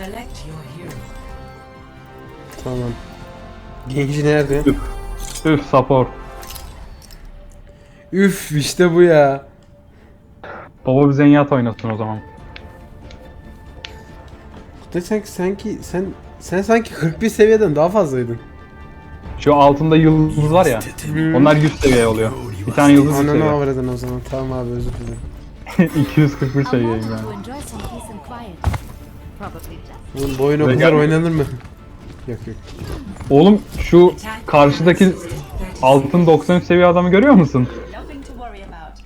Select your hero. Tamam. Genji nerede? Üf support. Üf işte bu ya. Baba bir Zenyatta oynasın o zaman. Kutay sanki sanki sen sen sanki 41 seviyeden daha fazlaydın. Şu altında yıldız var ya. Onlar 100 seviye oluyor. Bir tane yıldız Ananı seviye. avradın o zaman. Tamam abi özür dilerim. 241 seviyeyim yani. Oğlum bu oyun o kadar oynanır mı? yok yok. Oğlum şu karşıdaki altın 93 seviye adamı görüyor musun?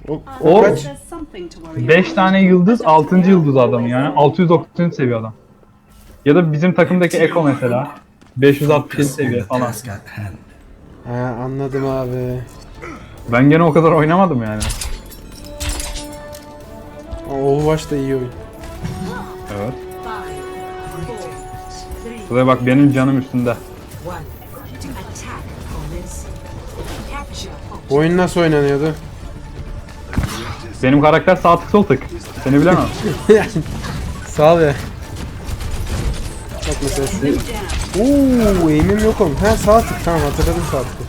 O, O- kaç? There's something to worry 5 tane yıldız 6. yıldız adamı yani 693 seviye adam. Ya da bizim takımdaki Eko mesela 567 seviye falan. Ha anladım abi. Ben gene o kadar oynamadım yani. O Overwatch da iyi oyun. Buraya bak benim canım üstünde. Bu oyun nasıl oynanıyordu? Benim karakter sağ tık sol tık. Seni bilemem. Sağ ol ya. Bak mesela şu. Ooo aim'im yok oğlum. Ha sağ tık tamam hatırladım sağ tıkı.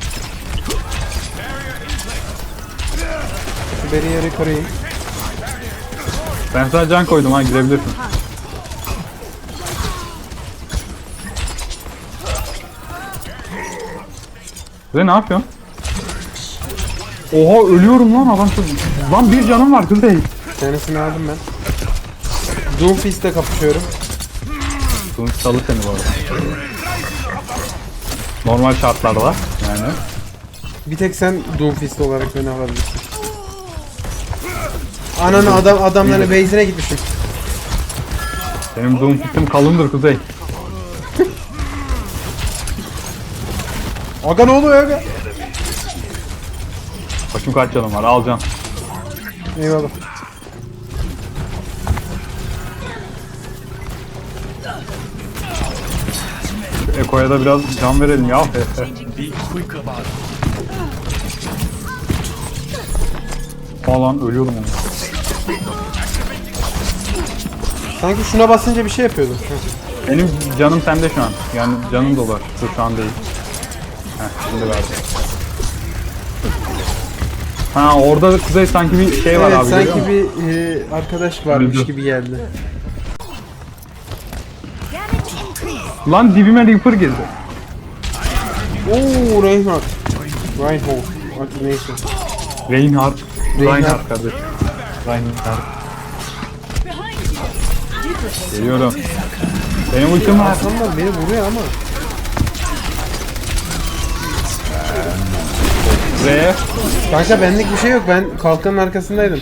Şu bariyeri koruyayım. Ben sana can koydum ha girebilirsin. Kuzey ne yapıyorsun? Oha ölüyorum lan adam çok... Lan bir canım var Kuzey. Bir tanesini aldım ben. Doomfist'le kapışıyorum. Bunu salı seni bu arada. Normal şartlarda yani. Bir tek sen Doomfist olarak beni alabilirsin. Ananı adam adamların base'ine gitmişim. Benim Doom Fist'im kalındır Kuzey. Aga ne oluyor aga? Bakayım kaç canım var alacağım. Eyvallah. Eko'ya da biraz can verelim ya. Falan ölüyorum onu. Sanki şuna basınca bir şey yapıyordum. Benim canım sende şu an. Yani canım dolu. Dur şu an değil. Heh şimdi verdim. Ha orada da Kuzey sanki bir şey var Evet abi. görüyor sanki musun? bir e, arkadaş varmış Öldü. gibi geldi. Lan dibime Reaper girdi. Oo Reinhardt. Reinhold. Artık neyse. Reinhardt. Reinhardt. Reinhardt kardeş. Reinhardt. Geliyorum. Benim ultim var. Adamlar beni vuruyor ama. Ve Kanka benlik bir şey yok. Ben kalkanın arkasındaydım.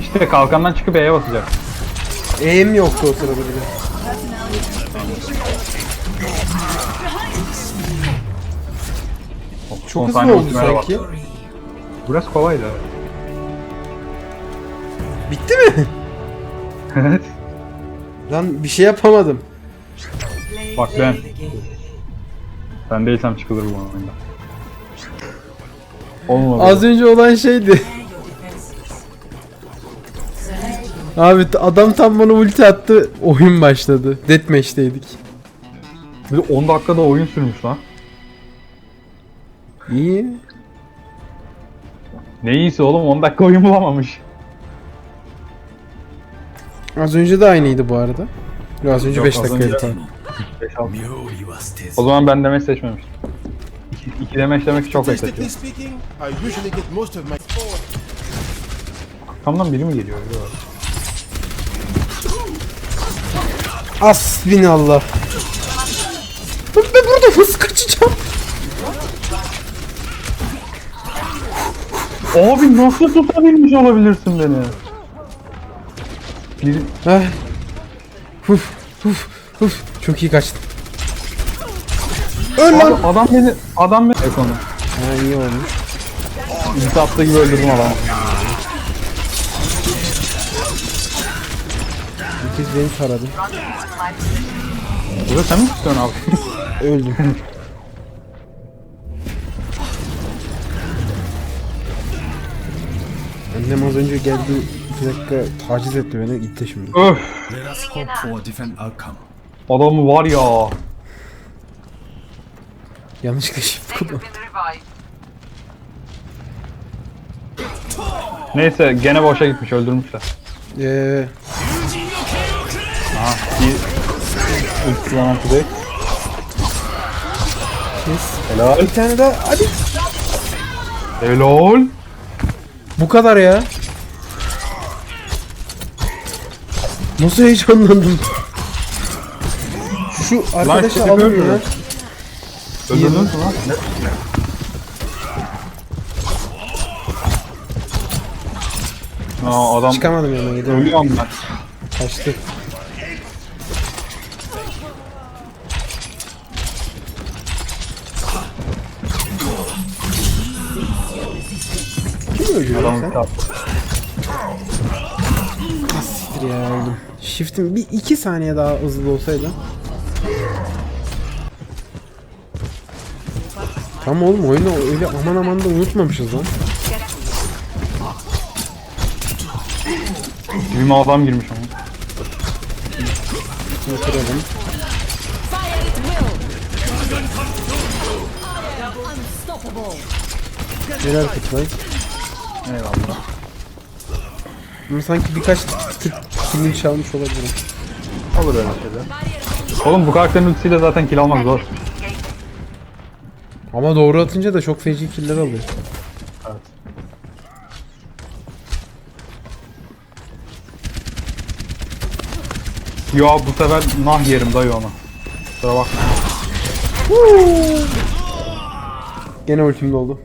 işte kalkandan çıkıp E'ye basacak. E'm yoktu o sırada bile. Çok Son hızlı saniye oldu sanki. bak. Biraz kolaydı. Bitti mi? Evet. Lan bir şey yapamadım. Bak ben. Ben değilsem çıkılır bu oyunda. Olmadı. Az önce olan şeydi. Abi adam tam bana ulti attı. Oyun başladı. Deathmatch'teydik. Bir de 10 dakikada oyun sürmüş lan. İyi. Ne iyisi oğlum 10 dakika oyun bulamamış. Az önce de aynıydı bu arada. Yo, az önce Yok, 5 az dakikaydı önce- tamam. 5-6. Myo Yuastes. O zaman ben demeç seçmemiştim. 2 demeç demek çok my Tamdan biri mi geliyor? Yok. Asbinallah. Ben ben burada nasıl kaçacağım? Abi nasıl tutabilmiş olabilirsin beni? Bir, Ah. Huf, huf, huf. Çok iyi kaçtım. Öl lan. Abi adam beni, adam beni... Ekonu. Ha iyi olmuş. Attığı gibi öldürdüm adamı. İkiz beni taradı. Burada sen mi tutuyorsun abi? Öldüm. Annem az önce geldi Bir dakika taciz etti beni gitti şimdi. Öf. Let us hope for a different outcome. Adamı var ya. Yanlışlıkla shift. Neyse gene boşa gitmiş öldürmüşler. Eee Ha bir ultilanan kuzey. Helal. bir tane daha hadi. Helal. Bu kadar ya. Nasıl heyecanlandım. Şu arkadaşı çekip alın ya. Öldürdün lan? Aa adam Çıkamadım yanına gidiyorum. ölüyorum ben. Kaçtı. Kim öldü Adam sen? Siktir ya öldüm. Shift'im bir iki saniye daha hızlı olsaydı. Tamam oğlum oyunu öyle aman aman da unutmamışız lan. Dibime adam girmiş ama. Oturalım. Neler kutlayın? Eyvallah. Ama sanki birkaç kilini çalmış olabilirim. Olur öyle şeyler. Oğlum bu karakterin ultisiyle zaten kill almak zor. Ama doğru atınca da çok feci killer alıyor. Evet. Ya bu sefer nah yerim dayı ona. Kusura bakma. Gene ultim doldu.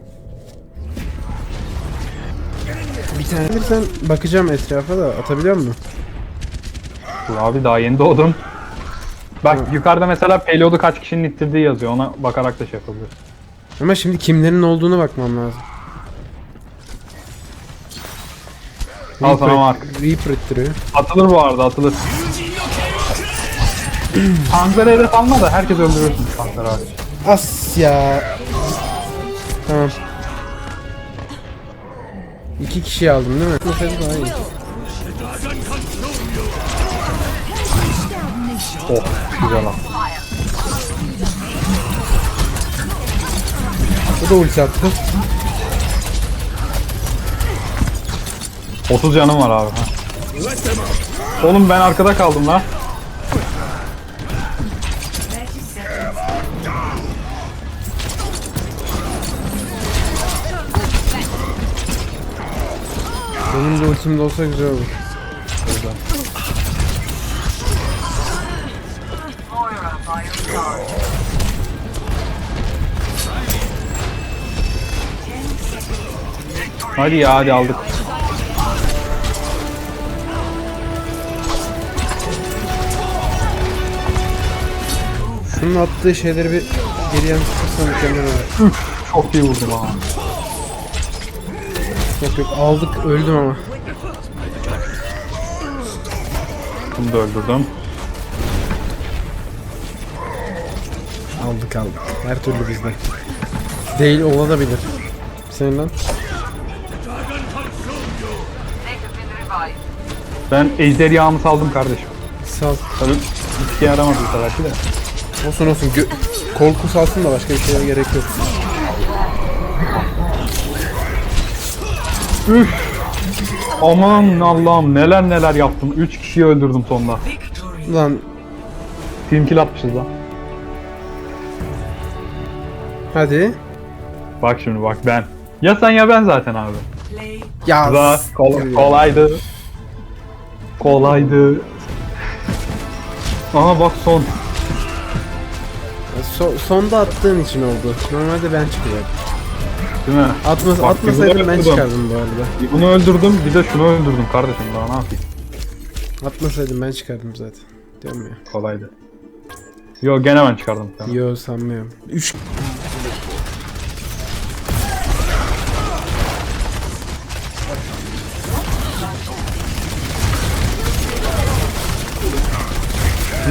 Bir tane sen bakacağım etrafa da atabiliyor musun? Dur abi daha yeni doğdum. Bak yukarıda mesela payload'u kaç kişinin ittirdiği yazıyor. Ona bakarak da şey yapabiliyorsun. Ama şimdi kimlerin olduğunu bakmam lazım. Al sana mark. Reaper ittiriyor. Atılır bu arada atılır. Tankları hedef alma da herkes öldürürsün tankları abi. As ya. Tamam. İki kişi aldım değil mi? Atmasaydı daha iyi. Oh güzel lan. O da ulti attı. 30 canım var abi. ha. Oğlum ben arkada kaldım lan. Benim de ultim de olsa güzel olur. Hadi ya hadi aldık. Şunun attığı şeyleri bir geri yansıtırsam mükemmel olur. Çok iyi vurdum ha. Yok yok aldık öldüm ama. Bunu da öldürdüm. Aldık aldık. Her türlü bizde. Değil olabilir. Senin lan? Ben ejder yağımı saldım kardeşim. Sal. Tabii hiç yaramadı bu seferki de. Olsun olsun. Gö korku salsın da başka bir şeye gerek yok. Aman Allah'ım neler neler yaptım. 3 kişiyi öldürdüm sonunda. Ulan Team kill atmışız lan. hadi. Bak şimdi bak ben. Ya sen ya ben zaten abi. Ya. Güzel. Kol- kolaydı. Kolaydı. Aha bak son. So- sonda attığın için oldu. Normalde ben çıkıyorum. Değil mi? Atmas Bak, atmasaydım ben öldürdüm. çıkardım bu arada. Bunu öldürdüm bir de şunu öldürdüm kardeşim daha ne yapayım. Atmasaydım ben çıkardım zaten. Diyorum ya. Kolaydı. Yo gene ben çıkardım. tane. Yo sanmıyorum. 3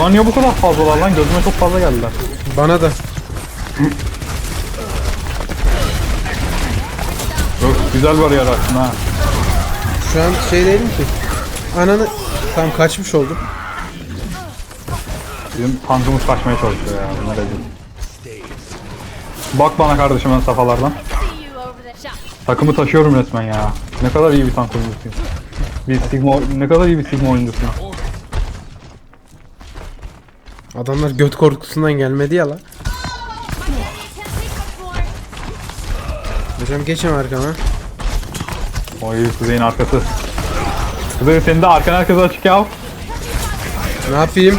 Lan niye bu kadar fazlalar lan gözüme çok fazla geldiler. bana da. Yok güzel var yarattın ha. Şu an şey değilim ki. Ananı tam kaçmış oldum. Bizim tankımız kaçmaya çalışıyor ya. Bunlar rezil. Bak bana kardeşim ben safalardan. Takımı taşıyorum resmen ya. Ne kadar iyi bir tank oyuncusuyum. Bir Sigma, ne kadar iyi bir Sigma oyuncusuyum. Adamlar göt korkusundan gelmedi ya la. Hocam geçin arkama. Oy Kuzey'in arkası. Kuzey senin de arkan arkası açık ya. Ne yapayım?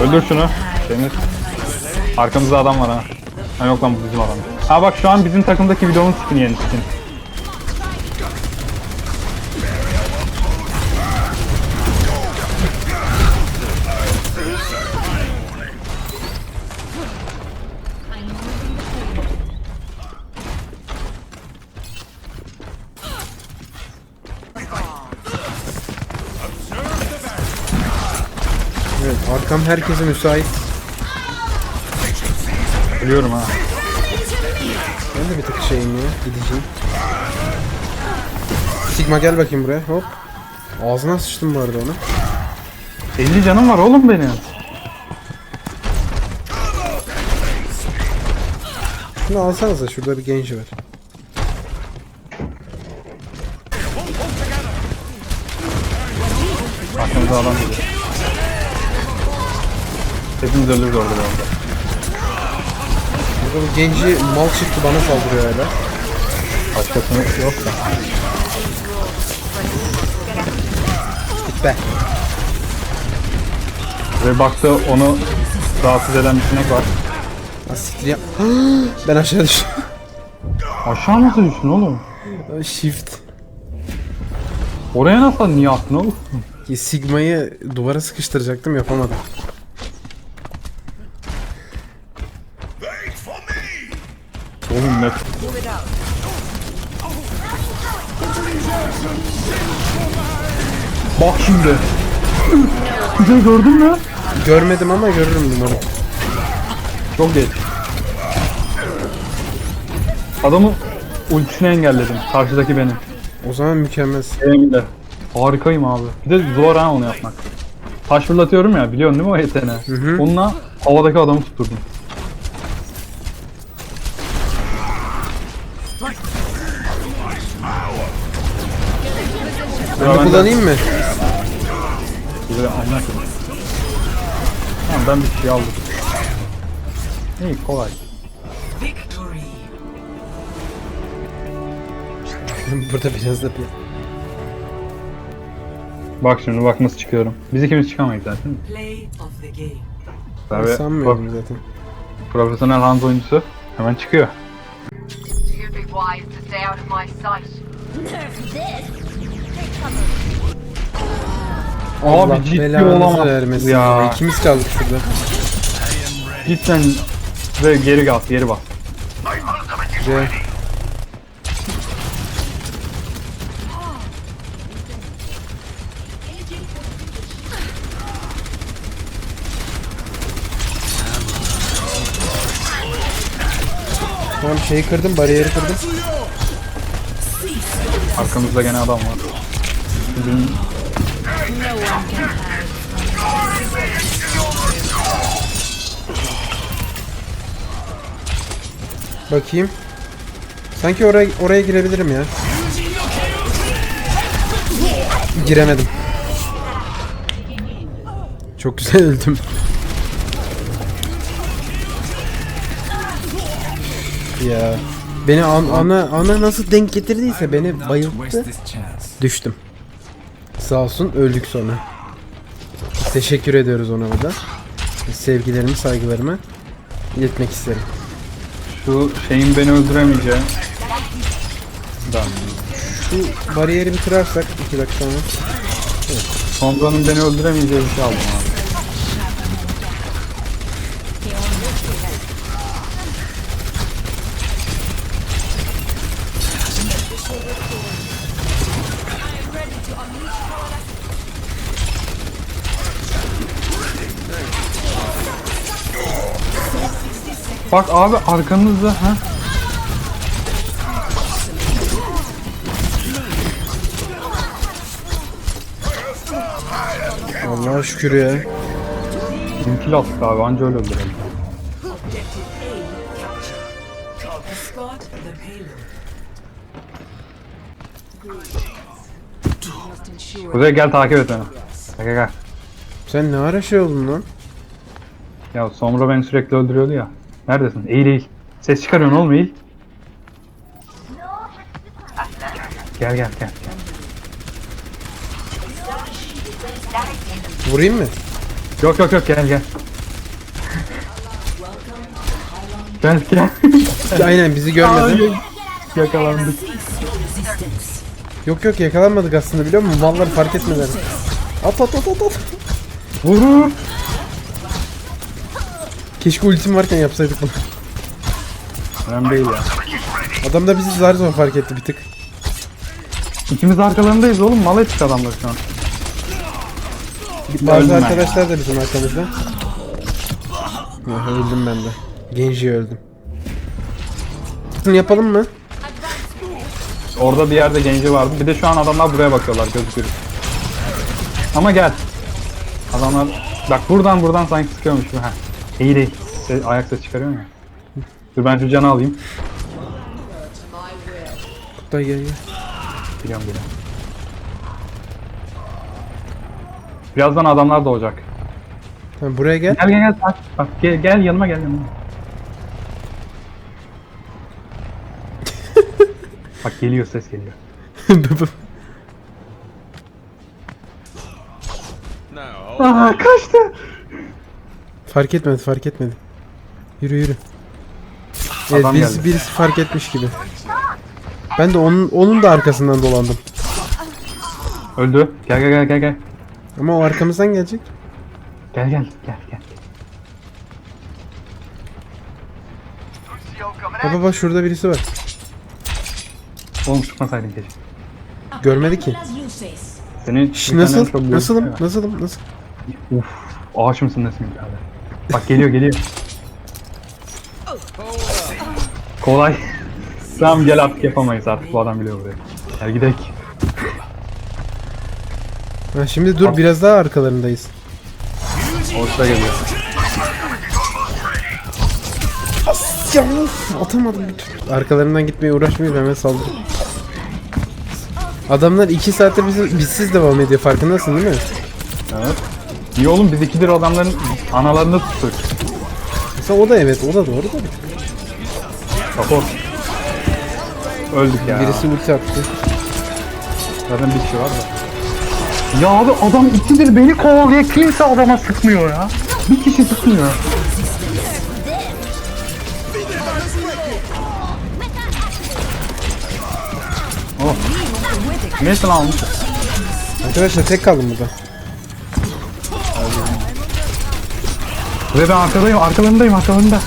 Öldür şunu. Demir. Arkamızda adam var ha. Ha yok lan bu bizim adam. Ha bak şu an bizim takımdaki videonun skin yeni skin. Herkese müsait. Biliyorum ha. Ben de bir tık şeyim ya gideceğim. Sigma gel bakayım buraya hop. Ağzına sıçtım bu arada onu. 50 canım var oğlum benim. Şunu alsanıza şurada bir genç var. Arkamızda adam geliyor. Hepimiz ölürüz orada bir anda. Burada bu genci mal çıktı bana saldırıyor hala. Başkasını yok da. Git be. Ve baktı onu rahatsız eden bir sinek var. Ha, siktir ya. ben aşağı düştüm. Aşağı nasıl düştün oğlum? Shift. Oraya nasıl niye attın oğlum? Sigma'yı duvara sıkıştıracaktım yapamadım. Ne? Bak şimdi. Güzel gördün mü? Görmedim ama görürüm umarım. Çok geç. Adamı ultisini engelledim. Karşıdaki benim. O zaman mükemmel. Benim de. Harikayım abi. Bir de zor ha onu yapmak. Taş fırlatıyorum ya biliyorsun değil mi o yeteneği? hı. Onunla havadaki adamı tutturdum. Ben de kullanayım mı? Güzel anlar. Tamam ben bir şey aldım. İyi kolay. Victory. Burada biraz da bir... Bak şimdi bak nasıl çıkıyorum. Biz ikimiz çıkamayız zaten. Play of the game. Tabii Sanmıyorum zaten. profesyonel Hans oyuncusu hemen çıkıyor. You'd be wise to stay out of my sight. Allah Abi ciddi belanızı olamaz vermesin ya. ya. İkimiz kaldık şurada. Cidden ve geri gaz, geri bas. C. Tamam şeyi kırdım, bariyeri kırdım. Arkamızda gene adam var. Bizim Bakayım. Sanki oraya oraya girebilirim ya. Giremedim. Çok güzel öldüm. Ya beni an, ana ana nasıl denk getirdiyse beni bayılttı. Düştüm. Sağ olsun öldük sonra. Teşekkür ediyoruz ona da. Sevgilerimi, saygılarımı iletmek isterim. şu şeyin beni öldüremeyeceği. Da. Şu bariyeri kırarsak 2 dakika sonra. Sonra'nın beni öldüremeyeceği bir şey aldım abi. Bak abi arkanızda ha. Allah'a şükür ya. Zinkil attık abi anca öyle öldürelim. Kuzey gel takip et beni. Gel gel. Sen ne ara şey oldun lan? Ya Somra beni sürekli öldürüyordu ya. Neredesin? Eğil eğil. Ses çıkarıyorsun oğlum eğil. Gel gel gel. Vurayım mı? Yok yok yok gel gel. Gel gel. Aynen bizi görmedi. Yakalandık. Yok yok yakalanmadık aslında biliyor musun? Malları fark etmediler. At at at at at. Vurur. Keşke ultim varken yapsaydık bunu. Önemli değil ya. Adam da bizi zar zor fark etti bir tık. İkimiz arkalarındayız oğlum. Mal ettik adamlar şu an. Bazı Öldüm ben arkadaşlar da bizim arkamızda. Ah, öldüm ben de. Genji öldüm. Bunu yapalım mı? Orada bir yerde genci vardı. Bir de şu an adamlar buraya bakıyorlar gözüküyor. Ama gel. Adamlar bak buradan buradan sanki sıkıyormuş bu. Ha. Eğil eğil. Se- ayak ses çıkarıyor ya. Dur ben şu canı alayım. Kutay gel gel. Biliyorum biliyorum. Birazdan adamlar doğacak. Tamam buraya gel. Gel gel gel. Bak, bak gel, gel yanıma gel yanıma. bak geliyor ses geliyor. Aha kaçtı. Fark etmedi fark etmedi. Yürü yürü. Evet Adam birisi, geldi. birisi fark etmiş gibi. Ben de onun onun da arkasından dolandım. Öldü. Gel gel gel gel gel. Ama o arkamızdan gelecek. Gel gel gel gel. Baba bak şurada birisi var. Oğlum çıkmasaydın keşke. Görmedi ki. Senin Şş, bir tane nasıl? çok büyük- Nasılım? Evet. Nasılım? Nasıl? Uf. Ağaç mısın nesin birader? Bak geliyor geliyor. Kolay. Tamam gel artık yapamayız artık bu adam biliyor burayı. Gel gidelim. Ha, şimdi dur biraz daha arkalarındayız. Orta geliyor. Ya of, atamadım. Arkalarından gitmeye uğraşmayıp hemen saldırdım. Adamlar 2 saattir bizsiz devam ediyor farkındasın değil mi? Evet. İyi oğlum biz ikidir adamların analarını tuttuk. Mesela o da evet o da doğru da. Support. Öldük ya. Birisi ulti attı. Zaten bir kişi var da. Ya abi adam ikidir beni kovalıyor kimse adama sıkmıyor ya. Bir kişi sıkmıyor. Oh. Neyse lan almış. Arkadaşlar tek kaldım burada. Ve ben arkadayım, arkalarındayım, arkalarında.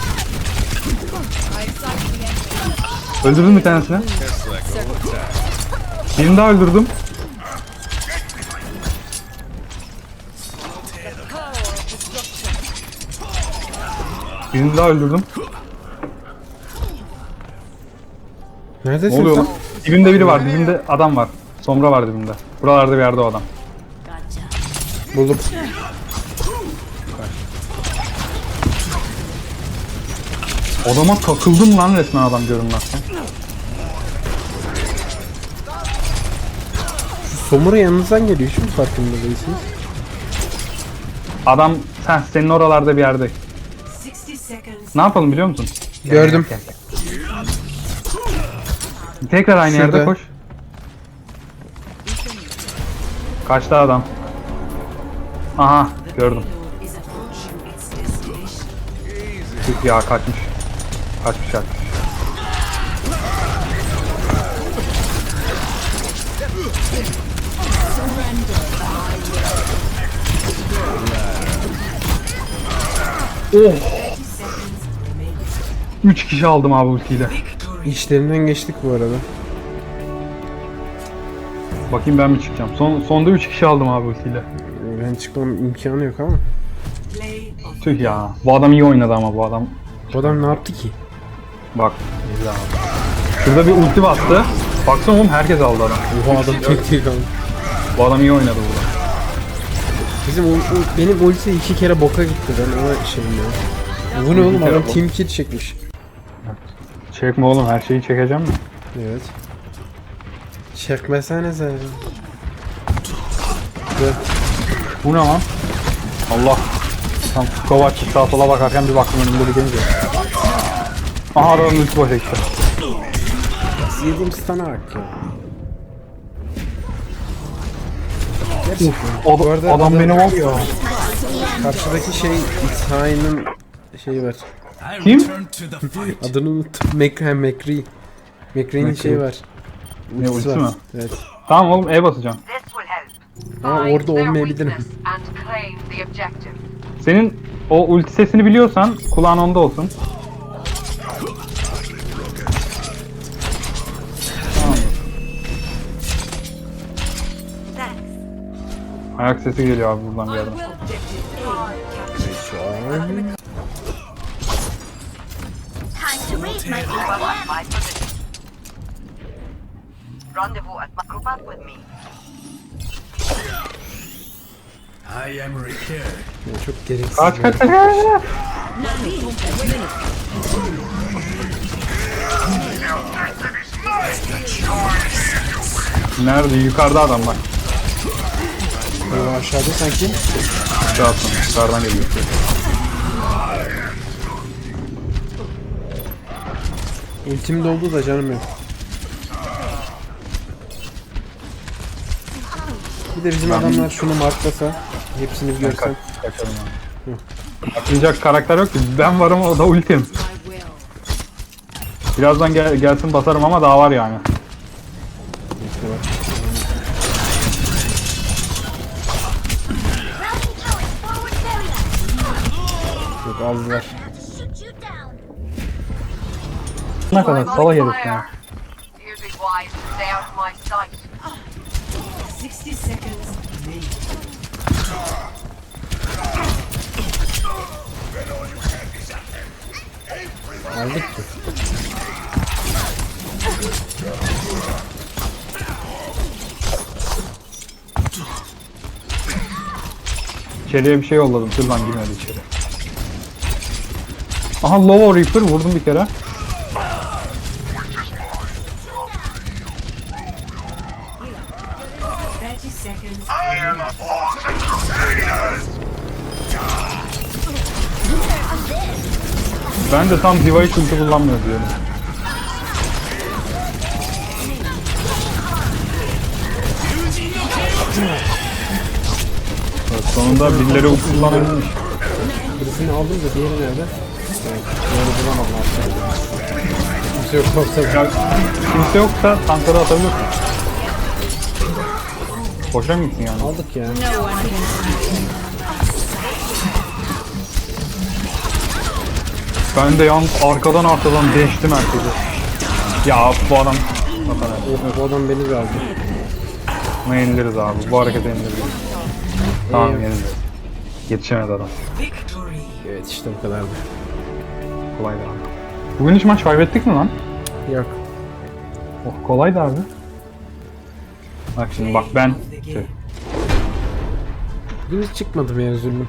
Öldürdüm bir tanesini. Birini daha öldürdüm. Birini daha öldürdüm. Ne Neredesin oluyor sen? lan? Dibimde biri var, dibimde adam var. Somra var dibimde. Buralarda bir yerde o adam. Buldum. Adama takıldım lan resmen adam görünmezken. Somura yanınızdan geliyor şimdi farkında değilsiniz. Adam sen senin oralarda bir yerde. 60 seconds. Ne yapalım biliyor musun? Gördüm. gel, gel, gel. Tekrar aynı yerde Şurada. koş. Kaçtı adam. Aha gördüm. Tüh ya kaçmış. Kaçmış kaçmış. Oh! 3 kişi aldım abi ultiyle. Victory. İşlerinden geçtik bu arada. Bakayım ben mi çıkacağım. Son, sonda 3 kişi aldım abi ultiyle. Ben çıkmam imkanı yok ama. Tüh ya. Bu adam iyi oynadı ama bu adam Bu adam ne yaptı ki? Bak. izle abi. Şurada bir ulti bastı. Baksana oğlum herkes aldı adam. Oha adam tek tek aldı. Bu adam iyi oynadı burada. Bizim ul- ul- benim ulti iki kere boka gitti ben ona ya. Bu ne oğlum kere adam bok. team kill çekmiş. Çekme oğlum her şeyi çekeceğim mi? Evet. Çekmesene sen. Bu ne lan? Allah. Tam Kovac sağa sola bakarken bir baktım önümde bir gelince. Aha adamın ulti boşa gitti. Yedim stana bak ya. Ad- Bu arada adam adam- beni var ya. Karşıdaki şey İsrail'in şeyi var. Kim? Adını unuttum. Mek ha, Mekri. Mekri'nin Mekri. şeyi var. Ne Ultisi ultisi var. mi? Evet. Tamam oğlum E basacağım. This will help. Ama Find orada their olmayabilirim. weakness And claim the objective. Senin o ulti sesini biliyorsan kulağın onda olsun. Ayak sesi geliyor abi buradan bir yerden. Rendezvous at up with me. I am repaired. Çok gereksiz. Kaç kaç kaç. Nerede? Yukarıda adam bak. Ee, aşağıda sanki. Aşağısın. Yukarıdan geliyor. Ultim doldu da canım yok. Bir de bizim adamlar şunu marklasa hepsini bir abi. Atlayacak karakter yok ki. Ben varım o da ultim. Birazdan gel, gelsin basarım ama daha var yani. Ne kadar salak herif ya. You'd be wise to stay out of my sight. 60 seconds. Aldık ki. İçeriye bir şey yolladım. Dur lan girmedi içeri. Aha Lovo Reaper vurdum bir kere. De tam Diva'yı ulti kullanmıyor diyorum. Evet, sonunda birileri ulti kullanabilmiş. Birisini aldım da diğeri nerede? Evet, doğru bulamadım aslında. Kimse yok yoksa kimse yoksa tankları atabilirsin. Boşa mı gitsin yani? aldık ya. Ben de yan arkadan arkadan deştim herkese. Ya bu adam... Oh, bu adam beni aldı. Bunu yeniliriz abi. Bu harekete yeniliriz. Tamam yeniliriz. Yetişemedi adam. Evet işte bu kadardı. Kolaydı abi. Bugün hiç maç kaybettik mi lan? Yok. Oh kolaydı abi. Bak şimdi bak ben şey, Bugün hiç çıkmadım ya üzüldüm.